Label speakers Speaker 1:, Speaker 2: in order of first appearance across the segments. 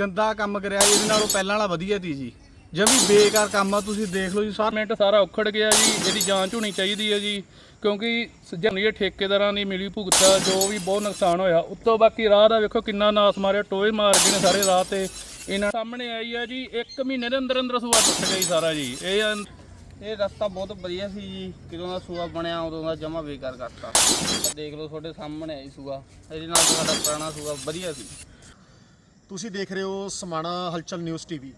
Speaker 1: ਗੰਦਾ ਕੰਮ ਕਰਿਆ ਜੀ, ਇਹਦੇ ਨਾਲੋਂ ਪਹਿਲਾਂ ਵਾਲਾ ਵਧੀਆ ਸੀ ਜੀ। ਜਮੀ ਬੇਕਾਰ ਕੰਮ ਆ ਤੁਸੀਂ ਦੇਖ ਲਓ ਜੀ ਸਾਰਾ
Speaker 2: ਮਿੰਟ ਸਾਰਾ ਉਖੜ ਗਿਆ ਜੀ ਇਹਦੀ ਜਾਂਚ ਹੋਣੀ ਚਾਹੀਦੀ ਹੈ ਜੀ ਕਿਉਂਕਿ ਜਿਹੜੀ ਠੇਕੇਦਾਰਾਂ ਦੀ ਮਿਲੀ ਭੁਗਤ ਆ, ਜੋ ਵੀ ਬਹੁਤ ਨੁਕਸਾਨ ਹੋਇਆ। ਉੱਤੋਂ ਬਾਕੀ ਰਾਹ ਦਾ ਵੇਖੋ ਕਿੰਨਾ ਨਾਸ ਮਾਰਿਆ ਟੋਏ ਮਾਰ ਗਏ ਨੇ ਸਾਰੇ ਰਾਹ ਤੇ। ਇਹਨਾਂ ਸਾਹਮਣੇ ਆਈ ਆ ਜੀ 1 ਮਹੀਨੇ ਦੇ ਅੰਦਰ ਅੰਦਰ ਸੂਆ ਟੁੱਟ ਗਿਆ ਜੀ ਸਾਰਾ ਜੀ। ਇਹ
Speaker 3: ਇਹ ਰਸਤਾ ਬਹੁਤ ਵਧੀਆ ਸੀ ਜੀ ਕਿਦੋਂ ਦਾ ਸੂਆ ਬਣਿਆ ਉਦੋਂ ਦਾ ਜਮਾ ਬੇਕਾਰ ਕਰਤਾ। ਦੇਖ ਲਓ ਤੁਹਾਡੇ ਸਾਹਮਣੇ ਆਈ ਸੂਆ ਇਹਦੇ ਨਾਲ ਸਾਡਾ ਪੁਰਾਣਾ ਸੂਆ ਵਧੀਆ ਸੀ।
Speaker 4: ਤੁਸੀਂ ਦੇਖ ਰਹੇ ਹੋ ਸਮਾਣਾ ਹਲਚਲ ਨਿਊਜ਼ ਟੀਵੀ।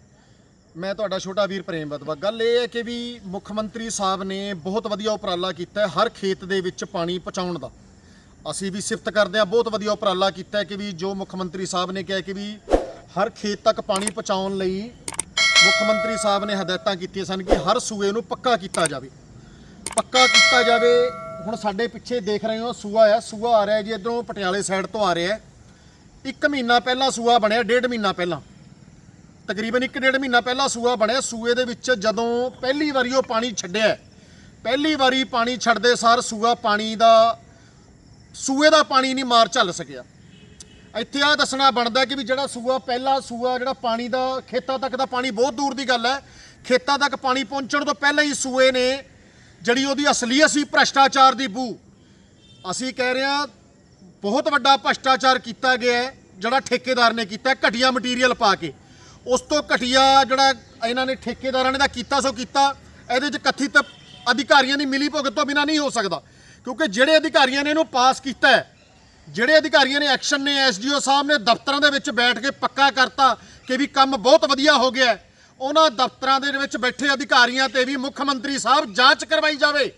Speaker 4: ਮੈਂ ਤੁਹਾਡਾ ਛੋਟਾ ਵੀਰ ਪ੍ਰੇਮ ਬਦਵਾ ਗੱਲ ਇਹ ਹੈ ਕਿ ਵੀ ਮੁੱਖ ਮੰਤਰੀ ਸਾਹਿਬ ਨੇ ਬਹੁਤ ਵਧੀਆ ਉਪਰਾਲਾ ਕੀਤਾ ਹਰ ਖੇਤ ਦੇ ਵਿੱਚ ਪਾਣੀ ਪਹੁੰਚਾਉਣ ਦਾ। ਅਸੀਂ ਵੀ ਸਿਫਤ ਕਰਦੇ ਹਾਂ, ਬਹੁਤ ਵਧੀਆ ਉਪਰਾਲਾ ਕੀਤਾ ਕਿ ਵੀ ਜੋ ਮੁੱਖ ਮੰਤਰੀ ਸਾਹਿਬ ਨੇ ਕਿਹਾ ਕਿ ਵੀ ਹਰ ਖੇਤ ਤੱਕ ਪਾਣੀ ਪਹੁੰਚਾਉਣ ਲਈ ਮੁੱਖ ਮੰਤਰੀ ਸਾਹਿਬ ਨੇ ਹਦਾਇਤਾਂ ਕੀਤੀਆਂ ਸਨ ਕਿ ਹਰ ਸੂਏ ਨੂੰ ਪੱਕਾ ਕੀਤਾ ਜਾਵੇ। ਪੱਕਾ ਕੀਤਾ ਜਾਵੇ। ਹੁਣ ਸਾਡੇ ਪਿੱਛੇ ਦੇਖ ਰਹੇ ਹੋ ਸੂਆ ਆ ਸੂਆ ਆ ਰਿਹਾ ਜੀ, ਇਧਰੋਂ ਪਟਿਆਲੇ ਸਾਈਡ ਤੋਂ ਆ ਰਿਹਾ ਹੈ ਇੱਕ ਮਹੀਨਾ ਪਹਿਲਾਂ ਸੂਆ ਬਣਿਆ, ਡੇਢ ਮਹੀਨਾ ਪਹਿਲਾਂ। ਤਕਰੀਬਨ ਇੱਕ ਡੇਢ ਮਹੀਨਾ ਪਹਿਲਾਂ ਸੂਆ ਬਣਿਆ। ਸੂਏ ਦੇ ਵਿੱਚ ਜਦੋਂ ਪਹਿਲੀ ਵਾਰੀ ਉਹ ਪਾਣੀ ਛੱਡਿਆ, ਪਹਿਲੀ ਵਾਰੀ ਪਾਣੀ ਛੱਡਦੇ ਸਾਰ ਸੂਆ ਪਾਣੀ ਦਾ, ਸੂਏ ਦਾ ਪਾਣੀ ਨਹੀਂ ਮਾਰ ਚੱਲ ਸਕਿਆ। ਇੱਥੇ ਆ ਦੱਸਣਾ ਬਣਦਾ ਕਿ ਵੀ ਜਿਹੜਾ ਸੂਆ ਪਹਿਲਾ ਸੂਆ, ਜਿਹੜਾ ਪਾਣੀ ਦਾ, ਖੇਤਾਂ ਤੱਕ ਦਾ ਪਾਣੀ ਬਹੁਤ ਦੂਰ ਦੀ ਗੱਲ ਹੈ। ਖੇਤਾਂ ਤੱਕ ਪਾਣੀ ਪਹੁੰਚਣ ਤੋਂ ਪਹਿਲਾਂ ਹੀ ਸੂਏ ਨੇ ਜਿਹੜੀ ਉਹਦੀ ਅਸਲੀਅਤ ਸੀ ਭ੍ਰਸ਼ਟਾਚਾਰ ਦੀ ਬੂ। ਅਸੀਂ ਕਹਿ ਰਹੇ ਹਾਂ ਬਹੁਤ ਵੱਡਾ ਭ੍ਰਸ਼ਟਾਚਾਰ ਕੀਤਾ ਗਿਆ ਹੈ ਜਿਹੜਾ ਠੇਕੇਦਾਰ ਨੇ ਕੀਤਾ ਘਟੀਆ ਮਟੀਰੀਅਲ ਪਾ ਕੇ। ਉਸ ਤੋਂ ਘਟੀਆ ਜਿਹੜਾ ਇਹਨਾਂ ਨੇ ਠੇਕੇਦਾਰਾਂ ਨੇ ਦਾ ਕੀਤਾ ਸੋ ਕੀਤਾ ਇਹਦੇ 'ਚ ਕਥਿਤ ਅਧਿਕਾਰੀਆਂ ਦੀ ਮਿਲੀ ਭੁਗਤ ਤੋਂ ਬਿਨਾ ਨਹੀਂ ਹੋ ਸਕਦਾ। ਕਿਉਂਕਿ ਜਿਹੜੇ ਅਧਿਕਾਰੀਆਂ ਨੇ ਇਹਨੂੰ ਪਾਸ ਕੀਤਾ ਹੈ ਜਿਹੜੇ ਅਧਿਕਾਰੀਆਂ ਨੇ ਐਕਸ਼ਨ ਨੇ ਐਸਡੀਓ ਸਾਹਿਬ ਨੇ ਦਫ਼ਤਰਾਂ ਦੇ ਵਿੱਚ ਬੈਠ ਕੇ ਪੱਕਾ ਕਰਤਾ ਕਿ ਵੀ ਕੰਮ ਬਹੁਤ ਵਧੀਆ ਹੋ ਗਿਆ ਉਹਨਾਂ ਦਫ਼ਤਰਾਂ ਦੇ ਵਿੱਚ ਬੈਠੇ ਅਧਿਕਾਰੀਆਂ ਤੇ ਵੀ ਮੁੱਖ ਮੰਤਰੀ ਸਾਹਿਬ ਜਾਂਚ ਕਰਵਾਈ ਜਾਵੇ।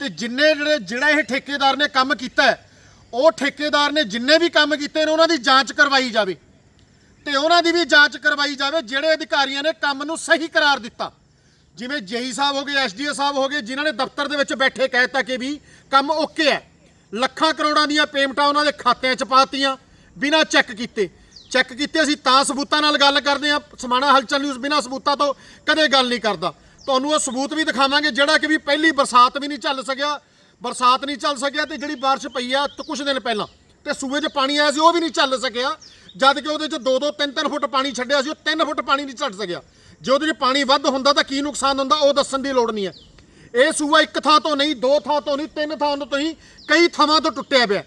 Speaker 4: ਤੇ ਜਿੰਨੇ ਜਿਹੜੇ ਜਿਹੜਾ ਇਹ ਠੇਕੇਦਾਰ ਨੇ ਕੰਮ ਕੀਤਾ ਹੈ, ਉਹ ਠੇਕੇਦਾਰ ਨੇ ਜਿੰਨੇ ਵੀ ਕੰਮ ਕੀਤੇ ਨੇ, ਉਹਨਾਂ ਦੀ ਜਾਂਚ ਕਰਵਾਈ ਜਾਵੇ। ਤੇ ਉਹਨਾਂ ਦੀ ਵੀ ਜਾਂਚ ਕਰਵਾਈ ਜਾਵੇ, ਜਿਹੜੇ ਅਧਿਕਾਰੀਆਂ ਨੇ ਕੰਮ ਨੂੰ ਸਹੀ ਕਰਾਰ ਦਿੱਤਾ। ਜਿਵੇਂ ਜੇਈ ਸਾਹਿਬ ਹੋ ਗਏ, ਐਸਡੀਓ ਸਾਹਿਬ ਹੋ ਗਏ, ਜਿਨ੍ਹਾਂ ਨੇ ਦਫ਼ਤਰ ਦੇ ਵਿੱਚ ਬੈਠੇ ਕਹਿਤਾ ਕਿ ਵੀ ਕੰਮ ਓਕੇ ਹੈ। ਲੱਖਾਂ ਕਰੋੜਾਂ ਦੀਆਂ ਪੇਮੈਂਟਾਂ ਉਹਨਾਂ ਦੇ ਖਾਤਿਆਂ 'ਚ ਪਾਤੀਆਂ, ਬਿਨਾਂ ਚੈੱਕ ਕੀਤੇ। ਚੈੱਕ ਕੀਤੇ, ਅਸੀਂ ਤਾਂ ਸਬੂਤਾਂ ਨਾਲ ਗੱਲ ਕਰਦੇ ਹਾਂ। ਸਮਾਣਾ ਹਲਚਲ ਨਿਊਜ਼ ਬਿਨਾਂ ਸਬੂਤਾਂ ਤੋਂ ਕਦੇ ਗੱਲ ਨਹੀਂ ਕਰਦਾ। ਤੁਹਾਨੂੰ ਉਹ ਸਬੂਤ ਵੀ ਦਿਖਾਵਾਂਗੇ, ਜਿਹੜਾ ਕਿ ਵੀ ਪਹਿਲੀ ਬਰਸਾਤ ਵੀ ਨਹੀਂ ਚੱਲ ਸਕਿਆ। ਬਰਸਾਤ ਨਹੀਂ ਚੱਲ ਸਕਿਆ ਤੇ ਜਿਹੜੀ ਬਾਰਿਸ਼ ਪਈ ਆ ਤੇ ਕੁਝ ਦਿਨ ਪਹਿਲਾਂ ਤੇ ਸੂਏ 'ਚ ਪਾਣੀ ਆਇਆ ਸੀ, ਉਹ ਵੀ ਨਹੀਂ ਚੱਲ ਸਕਿਆ। ਜਦ ਕਿ ਉਹਦੇ 'ਚ 2-2 3-3 ਫੁੱਟ ਪਾਣੀ ਛੱਡਿਆ ਸੀ, ਉਹ 3 ਫੁੱਟ ਪਾਣੀ ਨਹੀਂ ਛੱਡ ਸਕਿਆ। ਜੇ ਉਹਦੇ 'ਚ ਪਾਣੀ ਵੱਧ ਹੁੰਦਾ ਤਾਂ ਕੀ ਨੁਕਸਾਨ ਹੁੰਦਾ, ਉਹ ਦੱਸਣ ਦੀ ਲੋੜ ਨਹੀਂ ਹੈ। ਇਹ ਸੂਆ ਇੱਕ ਥਾਂ ਤੋਂ ਨਹੀਂ, ਦੋ ਥਾਂ ਤੋਂ ਨਹੀਂ, ਤਿੰਨ ਥਾਂ ਤੋਂ ਹੀ ਕਈ ਥਾਵਾਂ ਤੋਂ ਟੁੱਟਿਆ ਪਿਆ।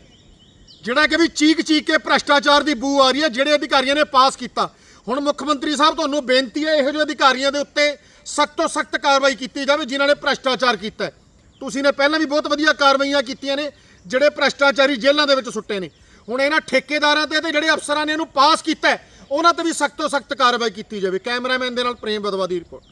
Speaker 4: ਜਿਹੜਾ ਕਿ ਵੀ ਚੀਕ ਚੀਕ ਕੇ ਭ੍ਰਸ਼ਟਾਚਾਰ ਦੀ ਬੂ ਆ ਰਹੀ ਹੈ, ਜਿਹੜੇ ਅਧਿਕਾਰੀਆਂ ਨੇ ਪਾਸ ਕੀਤਾ। ਹੁਣ ਮੁੱਖ ਮੰਤਰੀ ਸਾਹਿਬ, ਤੁਹਾਨੂੰ ਬੇਨਤੀ ਹੈ ਇਹੋ ਜਿਹੇ ਅਧਿਕਾਰੀਆਂ ਦੇ ਉੱਤੇ ਸਖਤ ਤੋਂ ਸਖਤ ਕਾਰਵਾਈ ਕੀਤੀ ਜਾਵੇ, ਜਿਨ੍ਹਾਂ ਨੇ ਭ੍ਰਸ਼ਟਾਚਾਰ ਕੀਤਾ ਹੈ। ਤੁਸੀਂ ਨੇ ਪਹਿਲਾਂ ਵੀ ਬਹੁਤ ਵਧੀਆ ਕਾਰਵਾਈਆਂ ਕੀਤੀਆਂ ਨੇ ਜਿਹੜੇ ਭ੍ਰਸ਼ਟਾਚਾਰੀ ਜੇਲ੍ਹਾਂ ਦੇ ਵਿੱਚ ਸੁੱਟੇ ਨੇ। ਹੁਣ ਇਹਨਾਂ ਠੇਕੇਦਾਰਾਂ ਤੇ ਤੇ ਜਿਹੜੇ ਅਫਸਰਾਂ ਨੇ ਇਹਨੂੰ ਪਾਸ ਕੀਤਾ ਉਹਨਾਂ ਤੇ ਵੀ ਸਖਤ ਤੋਂ ਸਖਤ ਕਾਰਵਾਈ ਕੀਤੀ ਜਾਵੇ। ਕੈਮਰਾਮੈਨ ਦੇ ਨਾਲ ਪ੍ਰੇਮ ਬਦਵਾ ਦੀ ਰਿਪੋਰਟ।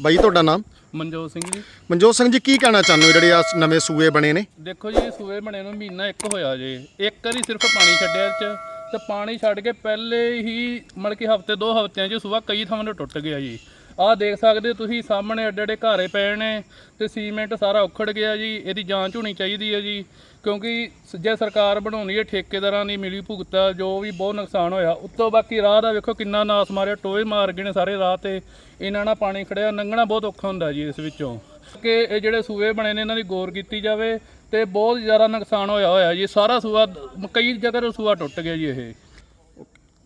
Speaker 4: ਬਾਈ ਤੁਹਾਡਾ ਨਾਮ?
Speaker 2: ਮਨਜੋਤ ਸਿੰਘ ਜੀ।
Speaker 4: ਮਨਜੋਤ ਸਿੰਘ ਜੀ ਕੀ ਕਹਿਣਾ ਚਾਹੁੰਦੇ ਹੋ? ਜਿਹੜੇ ਆ ਨਵੇਂ ਸੂਏ ਬਣੇ ਨੇ।
Speaker 2: ਦੇਖੋ ਜੀ ਸੂਏ ਬਣੇ ਨੂੰ ਮਹੀਨਾ ਇੱਕ ਹੋਇਆ ਜੇ। ਇੱਕ ਵਾਰੀ ਸਿਰਫ ਪਾਣੀ ਛੱਡਿਆ ਚ ਤੇ ਪਾਣੀ ਛੱਡ ਕੇ ਪਹਿਲੇ ਹੀ ਮਤਲਬ ਕਿ ਹਫ਼ਤੇ ਦੋ ਹਫਤਿਆਂ 'ਚ ਸੂਆ ਕਈ ਥਾਵਾਂ ਤੋਂ ਟੁੱਟ ਗਿਆ ਜੀ। ਆਹ ਦੇਖ ਸਕਦੇ ਹੋ ਤੁਸੀਂ ਸਾਹਮਣੇ ਅੱਡੇ ਅੱਡੇ ਘਾਰੇ ਪਏ ਨੇ ਤੇ ਸੀਮੈਂਟ ਸਾਰਾ ਉਖੜ ਗਿਆ ਜੀ ਇਹਦੀ ਜਾਂਚ ਹੋਣੀ ਚਾਹੀਦੀ ਹੈ ਜੀ ਕਿਉਂਕਿ ਜੇ ਸਰਕਾਰ ਬਣਾਉਂਦੀ ਹੈ ਠੇਕੇਦਾਰਾਂ ਦੀ ਮਿਲੀ ਭੁਗਤ ਆ, ਜੋ ਵੀ ਬਹੁਤ ਨੁਕਸਾਨ ਹੋਇਆ ਉੱਤੋਂ ਬਾਕੀ ਰਾਹ ਦਾ ਵੇਖੋ ਕਿੰਨਾ ਨਾਸ ਮਾਰਿਆ ਟੋਏ ਮਾਰ ਗਏ ਨੇ ਸਾਰੇ ਰਾਹ ਤੇ ਇਹਨਾਂ ਨਾਲ ਪਾਣੀ ਖੜਿਆ ਲੰਘਣਾ ਬਹੁਤ ਔਖਾ ਹੁੰਦਾ ਜੀ ਇਸ ਵਿੱਚੋਂ। ਕਿ ਇਹ ਜਿਹੜੇ ਸੂਏ ਬਣੇ ਨੇ ਇਹਨਾਂ ਦੀ ਗੌਰ ਕੀਤੀ ਜਾਵੇ ਤੇ ਬਹੁਤ ਜ਼ਿਆਦਾ ਨੁਕਸਾਨ ਹੋਇਆ ਹੋਇਆ ਜੀ ਸਾਰਾ ਸੂਆ ਕਈ ਜਗ੍ਹਾ ਤੋਂ ਸੂਆ ਟੁੱਟ ਗਿਆ ਜੀ ਇਹ।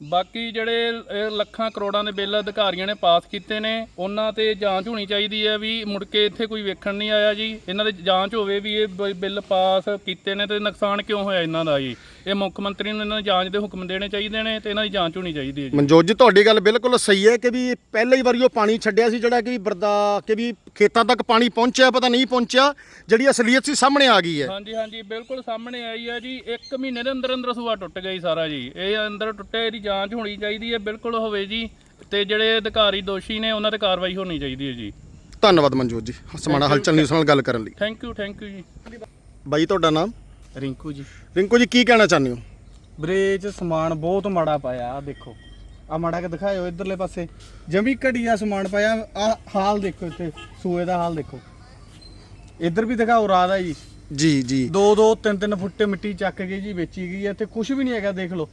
Speaker 2: ਬਾਕੀ ਜਿਹੜੇ ਇਹ ਲੱਖਾਂ ਕਰੋੜਾਂ ਦੇ ਬਿੱਲ ਅਧਿਕਾਰੀਆਂ ਨੇ ਪਾਸ ਕੀਤੇ ਨੇ ਉਹਨਾਂ ਤੇ ਜਾਂਚ ਹੋਣੀ ਚਾਹੀਦੀ ਹੈ ਵੀ ਮੁੜ ਕੇ ਇੱਥੇ ਕੋਈ ਵੇਖਣ ਨਹੀਂ ਆਇਆ ਜੀ। ਇਹਨਾਂ ਦੀ ਜਾਂਚ ਹੋਵੇ ਵੀ ਇਹ ਬ- ਬਿੱਲ ਪਾਸ ਕੀਤੇ ਨੇ ਤੇ ਨੁਕਸਾਨ ਕਿਉਂ ਹੋਇਆ ਇਹਨਾਂ ਦਾ ਜੀ। ਇਹ ਮੁੱਖ ਮੰਤਰੀ ਨੂੰ ਇਹਨਾਂ ਦੀ ਜਾਂਚ ਦੇ ਹੁਕਮ ਦੇਣੇ ਚਾਹੀਦੇ ਨੇ ਤੇ ਇਹਨਾਂ ਦੀ ਜਾਂਚ ਹੋਣੀ ਚਾਹੀਦੀ ਹੈ ਜੀ।
Speaker 4: ਮਨਜੋਤ ਜੀ ਤੁਹਾਡੀ ਗੱਲ ਬਿਲਕੁਲ ਸਹੀ ਹੈ ਕਿ ਵੀ ਪਹਿਲੀ ਹੀ ਵਾਰੀ ਉਹ ਪਾਣੀ ਛੱਡਿਆ ਸੀ ਜਿਹੜਾ ਕਿ ਬਰਦਾ ਕਿ ਵੀ ਖੇਤਾਂ ਤੱਕ ਪਾਣੀ ਪਹੁੰਚਿਆ ਪਤਾ ਨਹੀਂ ਪਹੁੰਚਿਆ ਜਿਹੜੀ ਅਸਲੀਅਤ ਸੀ ਸਾਹਮਣੇ ਆ ਗਈ ਹੈ।
Speaker 2: ਹਾਂਜੀ ਹਾਂਜੀ ਬਿਲਕੁਲ ਸਾਹਮਣੇ ਆਈ ਹੈ ਜੀ। 1 ਮਹੀਨੇ ਦੇ ਅੰਦਰ ਅੰਦਰ ਸੂਆ ਟੁੱਟ ਜੀ ਸਾਰਾ ਜੀ। ਇਹ ਅੰਦਰ ਟੁੱਟੇ ਇਹਦੀ ਜਾਂਚ ਹੋਣੀ ਚਾਹੀਦੀ ਹੈ ਬਿਲਕੁਲ ਹੋਵੇ ਜੀ। ਤੇ ਜਿਹੜੇ ਅਧਿਕਾਰੀ ਦੋਸ਼ੀ ਨੇ ਉਹਨਾਂ ਤੇ ਕਾਰਵਾਈ ਹੋਣੀ ਚਾਹੀਦੀ ਹੈ ਜੀ।
Speaker 4: ਧੰਨਵਾਦ ਮਨਜੋਤ ਜੀ। ਸਮਾਣਾ ਹਲਚਲ ਨਿਊਜ਼ ਨਾਲ ਗੱਲ ਕਰਨ ਲਈ।
Speaker 2: ਥੈਂਕ ਯੂ ਥੈਂਕ ਯੂ ਜੀ।
Speaker 4: ਬਾਈ ਤੁਹਾਡਾ ਨਾਮ?
Speaker 1: ਰਿੰਕੂ ਜੀ।
Speaker 4: ਰਿੰਕੂ ਜੀ ਕੀ ਕਹਿਣਾ ਚਾਹੁੰਦੇ ਹੋ?
Speaker 1: ਬ੍ਰੇਚ ਸਮਾਨ ਬਹੁਤ ਮਾੜਾ ਪਾਇਆ ਆ ਦੇਖੋ। ਆ ਮਾੜਾ ਕਿ ਦਿਖਾਇਓ ਇਧਰਲੇ ਪਾਸੇ। ਜਮੀ ਘਟੀਆ ਸਮਾਨ ਪਾਇਆ ਆ ਹਾਲ ਦੇਖੋ ਇੱਥੇ ਸੂਏ ਦਾ ਹਾਲ ਦੇਖੋ। ਇੱਧਰ ਵੀ ਦਿਖਾਓ ਰਾਤ ਆ ਜੀ।
Speaker 4: ਜੀ ਜੀ।
Speaker 1: ਦੋ ਦੋ ਤਿੰਨ ਤਿੰਨ ਫੁੱਟੇ ਮਿੱਟੀ ਚੱਕ ਕੇ ਜੀ ਵੇਚੀ ਗਈ ਹੈ ਤੇ ਕੁਝ ਵੀ ਨਹੀਂ ਹੈਗਾ ਦੇਖ ਲਓ।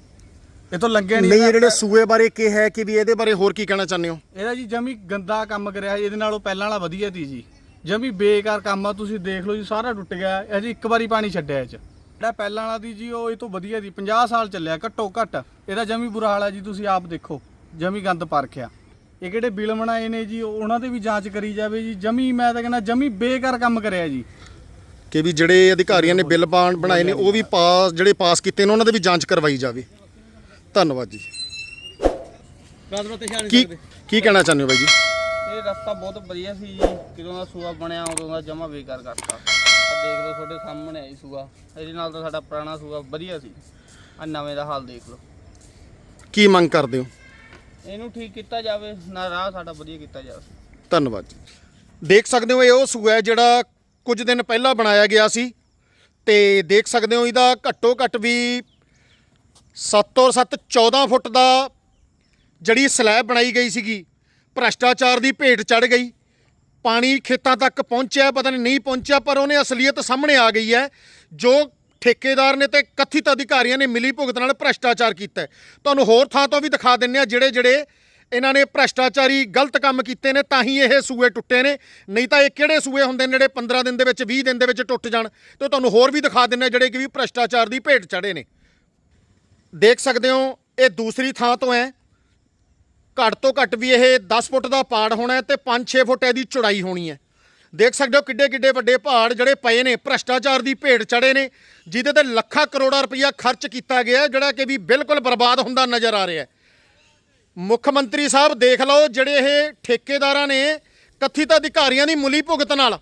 Speaker 1: ਇਹ ਤੋਂ ਲੰਘਿਆ ਨਹੀਂ
Speaker 4: ਨਹੀਂ ਇਹ ਜਿਹੜੇ ਸੂਏ ਬਾਰੇ ਕੀ ਹੈ ਕਿ ਵੀ ਇਹਦੇ ਬਾਰੇ ਹੋਰ ਕੀ ਕਹਿਣਾ ਚਾਹੁੰਦੇ ਹੋ?
Speaker 1: ਇਹਦਾ ਜੀ ਜਮੀ ਗੰਦਾ ਕੰਮ ਕਰਿਆ ਇਹਦੇ ਨਾਲੋਂ ਪਹਿਲਾਂ ਵਾਲਾ ਵਧੀਆ ਸੀ ਜੀ। ਜਮੀ ਬੇਕਾਰ ਕੰਮ ਆ ਤੁਸੀਂ ਦੇਖ ਲਓ ਜੀ ਸਾਰਾ ਟੁੱਟ ਗਿਆ। ਅਜੇ ਇੱਕ ਵਾਰੀ ਪਾਣੀ ਛੱਡਿਆ ਇਹ ਚ। ਜਿਹੜਾ ਪਹਿਲਾਂ ਵਾਲਾ ਦੀ ਜੀ ਉਹ ਇਹ ਤੋਂ ਵਧੀਆ ਸੀ। 50 ਸਾਲ ਚੱਲਿਆ ਘੱਟੋ ਘੱਟ। ਇਹਦਾ ਜਮੀ ਬੁਰਾ ਹਾਲ ਹੈ ਜੀ ਤੁਸੀਂ ਆਪ ਦੇਖੋ। ਜਮੀ ਗੰਦ ਪਰਖਿਆ। ਇਹ ਕਿਹੜੇ ਬਿੱਲ ਬਣਾਏ ਨੇ ਜੀ ਉਹਨਾਂ ਤੇ ਵੀ ਜਾਂਚ ਕਰੀ ਜਾਵੇ ਜੀ। ਜਮੀ ਮੈਂ ਤਾਂ ਕਹਿੰਦਾ ਜਮੀ ਬੇਕਾਰ ਕੰਮ ਕਰਿਆ ਜੀ।
Speaker 4: ਕਿ ਵੀ ਜਿਹੜੇ ਅਧਿਕਾਰੀਆਂ ਨੇ ਬਿੱਲ ਬਾਣ ਬਣਾਏ ਨੇ ਉਹ ਵੀ ਪਾਸ ਜਿਹੜੇ ਪਾਸ ਕੀਤੇ ਨੇ ਉਹਨਾਂ ਦੀ ਵੀ ਜਾਂਚ ਕਰਵਾਈ ਜਾਵੇ। ਧੰਨਵਾਦ ਜੀ। ਕੀ ਕੀ ਕਹਿਣਾ ਚਾਹੁੰਦੇ ਹੋ ਬਾਈ ਜੀ?
Speaker 3: ਇਹ ਰਸਤਾ ਬਹੁਤ ਵਧੀਆ ਸੀ ਜੀ। ਕਿਦੋਂ ਦਾ ਸੂਆ ਬਣਿਆ ਉਦੋਂ ਦਾ ਜਮਾ ਬੇਕਾਰ ਕਰਤਾ। ਆਹ ਦੇਖ ਲਓ ਤੁਹਾਡੇ ਸਾਹਮਣੇ ਆਈ ਸੂਆ। ਇਹਦੇ ਨਾਲ ਤਾਂ ਸਾਡਾ ਪੁਰਾਣਾ ਸੂਆ ਵਧੀਆ ਸੀ। ਆ ਨਵੇਂ ਦਾ ਹਾਲ ਦੇਖ ਲਓ।
Speaker 4: ਕੀ ਮੰਗ ਕਰਦੇ ਹੋ?
Speaker 3: ਇਹਨੂੰ ਠੀਕ ਕੀਤਾ ਜਾਵੇ ਨਾ ਰਾਹ ਸਾਡਾ ਵਧੀਆ ਕੀਤਾ ਜਾਵੇ।
Speaker 4: ਧੰਨਵਾਦ ਜੀ। ਦੇਖ ਸਕਦੇ ਹੋ ਇਹ ਉਹ ਸੂਆ ਹੈ ਜਿਹੜਾ ਕੁਝ ਦਿਨ ਪਹਿਲਾਂ ਬਣਾਇਆ ਗਿਆ ਸੀ ਤੇ ਦੇਖ ਸਕਦੇ ਹੋ ਇਹਦਾ ਘੱਟੋ ਘੱਟ ਵੀ 7 ਔਰ 7 14 ਫੁੱਟ ਦਾ ਜਿਹੜੀ ਸਲੈਬ ਬਣਾਈ ਗਈ ਸੀਗੀ, ਭ੍ਰਸ਼ਟਾਚਾਰ ਦੀ ਭੇਟ ਚੜ ਗਈ। ਪਾਣੀ ਖੇਤਾਂ ਤੱਕ ਪਹੁੰਚਿਆ, ਪਤਾ ਨਹੀਂ ਨਹੀਂ ਪਹੁੰਚਿਆ, ਪਰ ਉਹਨੇ ਅਸਲੀਅਤ ਸਾਹਮਣੇ ਆ ਗਈ ਹੈ, ਜੋ ਠੇਕੇਦਾਰ ਨੇ ਤੇ ਕਥਿਤ ਅਧਿਕਾਰੀਆਂ ਨੇ ਮਿਲੀ ਭੁਗਤ ਨਾਲ ਭ੍ਰਸ਼ਟਾਚਾਰ ਕੀਤਾ ਤੁਹਾਨੂੰ ਹੋਰ ਥਾਂ ਤੋਂ ਵੀ ਦਿਖਾ ਦਿੰਨੇ ਆ ਜਿਹੜੇ ਜਿਹੜੇ ਇਹਨਾਂ ਨੇ ਭ੍ਰਸ਼ਟਾਚਾਰੀ ਗਲਤ ਕੰਮ ਕੀਤੇ ਨੇ, ਤਾਂ ਹੀ ਇਹ ਸੂਏ ਟੁੱਟੇ ਨੇ। ਨਹੀਂ ਤਾਂ ਇਹ ਕਿਹੜੇ ਸੂਏ ਹੁੰਦੇ ਨੇ ਜਿਹੜੇ 15 ਦਿਨ ਦੇ ਵਿੱਚ 20 ਦਿਨ ਦੇ ਵਿੱਚ ਟੁੱਟ ਜਾਣ? ਤੇ ਤੁਹਾਨੂੰ ਹੋਰ ਵੀ ਦਿਖਾ ਦਿੰਨੇ ਆ ਜਿਹੜੇ ਕਿ ਵੀ ਭ੍ਰਸ਼ਟਾਚਾਰ ਦੀ ਭੇਟ ਚੜੇ ਨੇ। ਦੇਖ ਸਕਦੇ ਹੋ, ਇਹ ਦੂਸਰੀ ਥਾਂ ਤੋਂ ਹੈ। ਘੱਟ ਤੋਂ ਘੱਟ ਵੀ ਇਹ 10 ਫੁੱਟ ਦਾ ਪਾੜ ਹੋਣਾ ਹੈ ਤੇ 5-6 ਫੁੱਟ ਇਹਦੀ ਚੌੜਾਈ ਹੋਣੀ ਹੈ। ਦੇਖ ਸਕਦੇ ਹੋ ਕਿੱਡੇ ਕਿੱਡੇ ਵੱਡੇ ਪਹਾੜ ਜਿਹੜੇ ਪਏ ਨੇ, ਭ੍ਰਸ਼ਟਾਚਾਰ ਦੀ ਭੇਟ ਚੜੇ ਨੇ, ਜਿਹਦੇ ਤੇ ਲੱਖਾਂ ਕਰੋੜਾਂ ਰੁਪਈਆ ਖਰਚ ਕੀਤਾ ਗਿਆ ਜਿਹੜਾ ਕਿ ਵੀ ਬਿਲਕੁਲ ਬਰਬਾਦ ਹੁੰਦਾ ਨਜ਼ਰ ਆ ਰਿਹਾ ਮੁੱਖ ਮੰਤਰੀ ਸਾਹਿਬ, ਦੇਖ ਲਓ ਜਿਹੜੇ ਇਹ ਠੇਕੇਦਾਰਾਂ ਨੇ, ਕਥਿਤ ਅਧਿਕਾਰੀਆਂ ਦੀ ਮੁਲੀ ਭੁਗਤ ਨਾਲ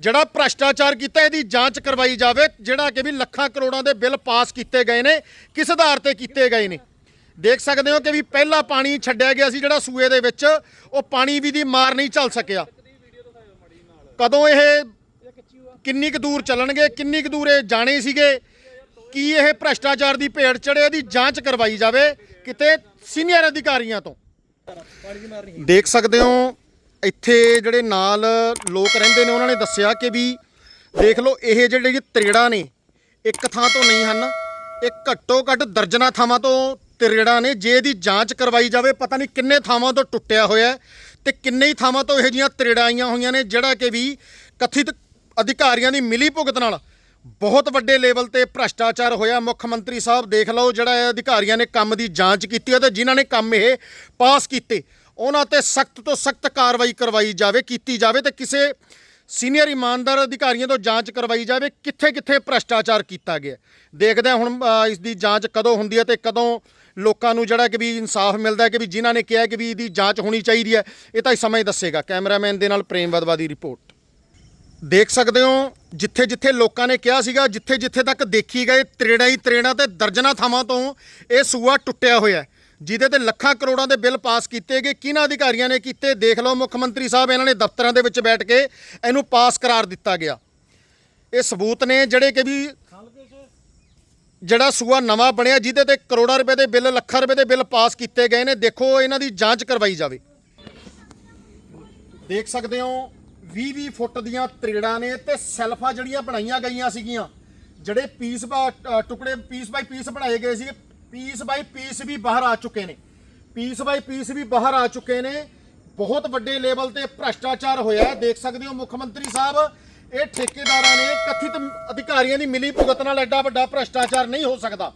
Speaker 4: ਜਿਹੜਾ ਭ੍ਰਸ਼ਟਾਚਾਰ ਕੀਤਾ, ਇਹਦੀ ਜਾਂਚ ਕਰਵਾਈ ਜਾਵੇ, ਜਿਹੜਾ ਕਿ ਵੀ ਲੱਖਾਂ ਕਰੋੜਾਂ ਦੇ ਬਿੱਲ ਪਾਸ ਕੀਤੇ ਗਏ ਨੇ, ਕਿਸ ਆਧਾਰ ਤੇ ਕੀਤੇ ਗਏ ਨੇ? ਦੇਖ ਸਕਦੇ ਹੋ ਕਿ ਵੀ ਪਹਿਲਾ ਪਾਣੀ ਛੱਡਿਆ ਗਿਆ ਸੀ ਜਿਹੜਾ ਸੂਏ ਦੇ ਵਿੱਚ, ਉਹ ਪਾਣੀ ਵੀ ਦੀ ਮਾਰ ਨਹੀਂ ਚੱਲ ਸਕਿਆ। ਕਦੋਂ ਇਹ ਕਿੰਨੀ ਕੁ ਦੂਰ ਚੱਲਣਗੇ, ਕਿੰਨੀ ਕੁ ਦੂਰ ਇਹ ਜਾਣੇ ਸੀਗੇ, ਕੀ ਇਹ ਭ੍ਰਸ਼ਟਾਚਾਰ ਦੀ ਭੇਟ ਚੜੇ ਇਹਦੀ ਜਾਂਚ ਕਰਵਾਈ ਜਾਵੇ ਕਿਤੇ ਸੀਨੀਅਰ ਅਧਿਕਾਰੀਆਂ ਤੋਂ। ਦੇਖ ਸਕਦੇ ਹੋ ਇੱਥੇ ਜਿਹੜੇ ਨਾਲ ਲੋਕ ਰਹਿੰਦੇ ਨੇ, ਉਹਨਾਂ ਨੇ ਦੱਸਿਆ ਕਿ ਵੀ ਦੇਖ ਲਓ, ਇਹ ਜਿਹੜੇ ਜੀ ਤਰੇੜਾਂ ਨੇ, ਇੱਕ ਥਾਂ ਤੋਂ ਨਹੀਂ ਹਨ, ਇਹ ਘੱਟੋ ਘੱਟ ਦਰਜਨਾ ਥਾਵਾਂ ਤੋਂ ਤਰੇੜਾਂ ਨੇ, ਜੇ ਇਹਦੀ ਜਾਂਚ ਕਰਵਾਈ ਜਾਵੇ, ਪਤਾ ਨਹੀਂ ਕਿੰਨੇ ਥਾਵਾਂ ਤੋਂ ਟੁੱਟਿਆ ਹੋਇਆ ਹੈ ਤੇ ਕਿੰਨੇ ਹੀ ਥਾਵਾਂ ਤੋਂ ਇਹੋ ਜਿਹੀਆਂ ਤਰੇੜਾਂ ਆਈਆਂ ਹੋਈਆਂ ਨੇ, ਜਿਹੜਾ ਕਿ ਵੀ ਕਥਿਤ ਅਧਿਕਾਰੀਆਂ ਦੀ ਮਿਲੀ ਭੁਗਤ ਨਾਲ ਬਹੁਤ ਵੱਡੇ ਲੈਵਲ ਤੇ ਭ੍ਰਸ਼ਟਾਚਾਰ ਹੋਇਆ। ਮੁੱਖ ਮੰਤਰੀ ਸਾਹਿਬ, ਦੇਖ ਲਓ, ਜਿਹੜਾ ਅਧਿਕਾਰੀਆਂ ਨੇ ਕੰਮ ਦੀ ਜਾਂਚ ਕੀਤੀ ਹੈ ਤੇ ਜਿਨ੍ਹਾਂ ਨੇ ਕੰਮ ਇਹ ਪਾਸ ਕੀਤੇ ਉਹਨਾਂ ਤੇ ਸਖਤ ਤੋਂ ਸਖਤ ਕਾਰਵਾਈ ਕਰਵਾਈ ਜਾਵੇ ਕੀਤੀ ਜਾਵੇ ਤੇ ਕਿਸੇ ਸੀਨੀਅਰ ਇਮਾਨਦਾਰ ਅਧਿਕਾਰੀਆਂ ਤੋਂ ਜਾਂਚ ਕਰਵਾਈ ਜਾਵੇ ਕਿੱਥੇ ਕਿੱਥੇ ਭ੍ਰਸ਼ਟਾਚਾਰ ਕੀਤਾ ਗਿਆ। ਦੇਖਦੇ ਹੁਣ ਅ, ਇਸ ਦੀ ਜਾਂਚ ਕਦੋਂ ਹੁੰਦੀ ਹੈ ਤੇ ਕਦੋਂ ਲੋਕਾਂ ਨੂੰ ਜਿਹੜਾ ਕਿ ਵੀ ਇਨਸਾਫ ਮਿਲਦਾ ਹੈ ਕਿ ਵੀ ਜਿਨ੍ਹਾਂ ਨੇ ਕਿਹਾ ਕਿ ਵੀ ਇਹਦੀ ਜਾਂਚ ਹੋਣੀ ਚਾਹੀਦੀ ਹੈ ਇਹ ਤਾਂ ਸਮਾਂ ਹੀ ਦੱਸੇਗਾ। ਕੈਮਰਾਮੈਨ ਦੇ ਨਾਲ ਪ੍ਰੇਮ ਵਦਵਾ ਦੀ ਰਿਪੋਰਟ। ਦੇਖ ਸਕਦੇ ਹੋ ਜਿੱਥੇ ਜਿੱਥੇ ਲੋਕਾਂ ਨੇ ਕਿਹਾ ਸੀਗਾ ਜਿੱਥੇ ਜਿੱਥੇ ਤੱਕ ਦੇਖੀ ਗਏ ਤਰੇੜਾ ਹੀ ਤਰੇੜਾਂ ਤੇ ਦਰਜਨਾ ਥਾਵਾਂ ਤੋਂ ਇਹ ਸੂਆ ਟੁੱਟਿਆ ਹੋਇਆ ਹੈ, ਜਿਹਦੇ ਤੇ ਲੱਖਾਂ ਕਰੋੜਾਂ ਦੇ ਬਿੱਲ ਪਾਸ ਕੀਤੇ ਗਏ। ਕਿਹਨਾਂ ਅਧਿਕਾਰੀਆਂ ਨੇ ਕੀਤੇ? ਦੇਖ ਲਓ, ਮੁੱਖ ਮੰਤਰੀ ਸਾਹਿਬ, ਇਹਨਾਂ ਨੇ ਦਫ਼ਤਰਾਂ ਦੇ ਵਿੱਚ ਬੈਠ ਕੇ ਇਹਨੂੰ ਪਾਸ ਕਰਾਰ ਦਿੱਤਾ ਗਿਆ। ਇਹ ਸਬੂਤ ਨੇ ਜਿਹੜੇ ਕਿ ਵੀ ਜਿਹੜਾ ਸੂਆ ਨਵਾਂ ਬਣਿਆ, ਜਿਹਦੇ ਤੇ ਕਰੋੜਾਂ ਰੁਪਏ ਦੇ ਬਿੱਲ, ਲੱਖਾਂ ਰੁਪਏ ਦੇ ਬਿੱਲ ਪਾਸ ਕੀਤੇ ਗਏ ਨੇ, ਦੇਖੋ ਇਹਨਾਂ ਦੀ ਜਾਂਚ ਕਰਵਾਈ ਜਾਵੇ। ਦੇਖ ਸਕਦੇ ਹੋ 20-20 ਫੁੱਟ ਦੀਆਂ ਤਰੇੜਾਂ ਨੇ ਤੇ ਸੈਲਫਾਂ ਜਿਹੜੀਆਂ ਬਣਾਈਆਂ ਗਈਆਂ ਸੀਗੀਆਂ, ਜਿਹੜੇ ਪੀਸ ਬਾ ਟੁਕੜੇ ਪੀਸ ਬਾਈ ਪੀਸ ਬਣਾਏ ਗਏ ਸੀ ਪੀਸ ਬਾਈ ਪੀਸ ਵੀ ਬਾਹਰ ਆ ਚੁੱਕੇ ਨੇ। ਪੀਸ ਬਾਈ ਪੀਸ ਵੀ ਬਾਹਰ ਆ ਚੁੱਕੇ ਨੇ। ਬਹੁਤ ਵੱਡੇ ਲੈਵਲ ਤੇ ਭ੍ਰਸ਼ਟਾਚਾਰ ਹੋਇਆ ਦੇਖ ਸਕਦੇ ਹੋ ਮੁੱਖ ਮੰਤਰੀ ਸਾਹਿਬ, ਇਹ ਠੇਕੇਦਾਰਾਂ ਨੇ ਕਥਿਤ ਅਧਿਕਾਰੀਆਂ ਦੀ ਮਿਲੀ ਭੁਗਤ ਨਾਲ ਐਡਾ ਵੱਡਾ ਭ੍ਰਸ਼ਟਾਚਾਰ ਨਹੀਂ ਹੋ ਸਕਦਾ।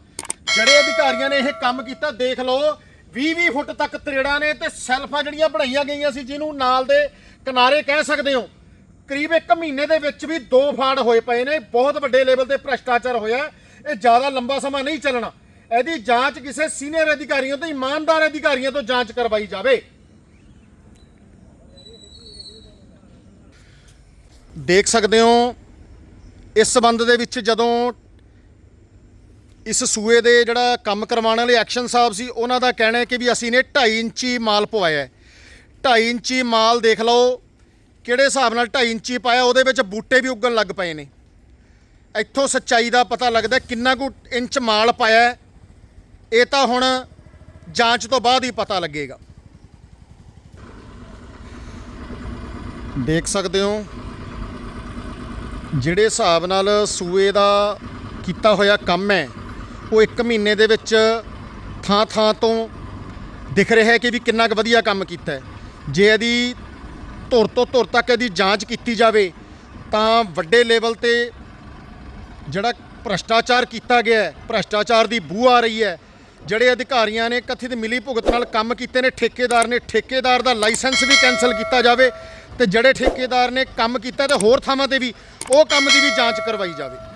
Speaker 4: ਜਿਹੜੇ ਅਧਿਕਾਰੀਆਂ ਨੇ ਇਹ ਕੰਮ ਕੀਤਾ, ਦੇਖ ਲਓ 20-20 ਫੁੱਟ ਤੱਕ ਤਰੇੜਾਂ ਨੇ ਤੇ ਸੈਲਫਾਂ ਜਿਹੜੀਆਂ ਬਣਾਈਆਂ ਗਈਆਂ ਸੀ, ਜਿਹਨੂੰ ਨਾਲ ਦੇ ਕਿਨਾਰੇ ਕਹਿ ਸਕਦੇ ਹੋ, ਕਰੀਬ 1 ਮਹੀਨੇ ਦੇ ਵਿੱਚ ਵੀ ਦੋ ਫਾੜ ਹੋਏ ਪਏ ਨੇ। ਬਹੁਤ ਵੱਡੇ ਲੈਵਲ ਤੇ ਭ੍ਰਸ਼ਟਾਚਾਰ ਹੋਇਆ ਇਹ ਜ਼ਿਆਦਾ ਲੰਬਾ ਸਮਾਂ ਨਹੀਂ ਚੱਲਣਾ। ਇਹਦੀ ਜਾਂਚ ਕਿਸੇ ਸੀਨੀਅਰ ਅਧਿਕਾਰੀਆਂ ਤੋਂ, ਇਮਾਨਦਾਰ ਅਧਿਕਾਰੀਆਂ ਤੋਂ ਜਾਂਚ ਕਰਵਾਈ ਜਾਵੇ। ਦੇਖ ਸਕਦੇ ਹੋ, ਇਸ ਸਬੰਧ ਦੇ ਵਿੱਚ ਜਦੋਂ ਇਸ ਸੂਏ ਦੇ ਜਿਹੜਾ ਕੰਮ ਕਰਵਾਉਣ ਵਾਲੇ ਐਕਸ਼ਨ ਸਾਹਿਬ ਸੀ, ਉਹਨਾਂ ਦਾ ਕਹਿਣਾ ਹੈ ਕਿ ਵੀ ਅਸੀਂ ਨੇ 2.5 ਇੰਚੀ ਮਾਲ ਪਵਾਇਆ ਹੈ। 2.5 ਇੰਚੀ ਮਾਲ ਦੇਖ ਲਓ, ਕਿਹੜੇ ਹਿਸਾਬ ਨਾਲ 2.5 ਇੰਚੀ ਪਾਇਆ, ਉਹਦੇ ਵਿੱਚ ਬੂਟੇ ਵੀ ਉੱਗਣ ਲੱਗ ਪਏ ਨੇ। ਇੱਥੋਂ ਸੱਚਾਈ ਦਾ ਪਤਾ ਲੱਗਦਾ ਕਿੰਨਾ ਕੁ ਇੰਚ ਮਾਲ ਪਾਇਆ ਇਹ ਤਾਂ ਹੁਣ ਜਾਂਚ ਤੋਂ ਬਾਅਦ ਹੀ ਪਤਾ ਲੱਗੇਗਾ। ਦੇਖ ਸਕਦੇ ਹੋ, ਜਿਹੜੇ ਹਿਸਾਬ ਨਾਲ ਸੂਏ ਦਾ ਕੀਤਾ ਹੋਇਆ ਕੰਮ ਹੈ, ਉਹ 1 ਮਹੀਨੇ ਦੇ ਵਿੱਚ ਥਾਂ ਥਾਂ ਤੋਂ ਦਿਖ ਰਿਹਾ ਹੈ ਕਿ ਵੀ ਕਿੰਨਾ ਕੁ ਵਧੀਆ ਕੰਮ ਕੀਤਾ ਹੈ। ਜੇ ਇਹਦੀ ਧੁਰ ਤੋਂ ਧੁਰ ਤੱਕ ਇਹਦੀ ਜਾਂਚ ਕੀਤੀ ਜਾਵੇ, ਤਾਂ ਵੱਡੇ ਲੈਵਲ ਤੇ ਜਿਹੜਾ ਭ੍ਰਸ਼ਟਾਚਾਰ ਕੀਤਾ ਗਿਆ ਹੈ, ਭ੍ਰਸ਼ਟਾਚਾਰ ਦੀ ਬੂ ਆ ਰਹੀ ਹੈ ਜਿਹੜੇ ਅਧਿਕਾਰੀਆਂ ਨੇ ਕਥਿਤ ਮਿਲੀ ਭੁਗਤ ਨਾਲ ਕੰਮ ਕੀਤੇ ਨੇ, ਠੇਕੇਦਾਰ ਨੇ, ਠੇਕੇਦਾਰ ਦਾ ਲਾਇਸੈਂਸ ਵੀ ਕੈਨਸਲ ਕੀਤਾ ਜਾਵੇ ਤੇ ਜਿਹੜੇ ਠੇਕੇਦਾਰ ਨੇ ਕੰਮ ਕੀਤਾ ਤੇ ਹੋਰ ਥਾਵਾਂ ਤੇ ਵੀ ਉਹ ਕੰਮ ਦੀ ਵੀ ਜਾਂਚ ਕਰਵਾਈ ਜਾਵੇ।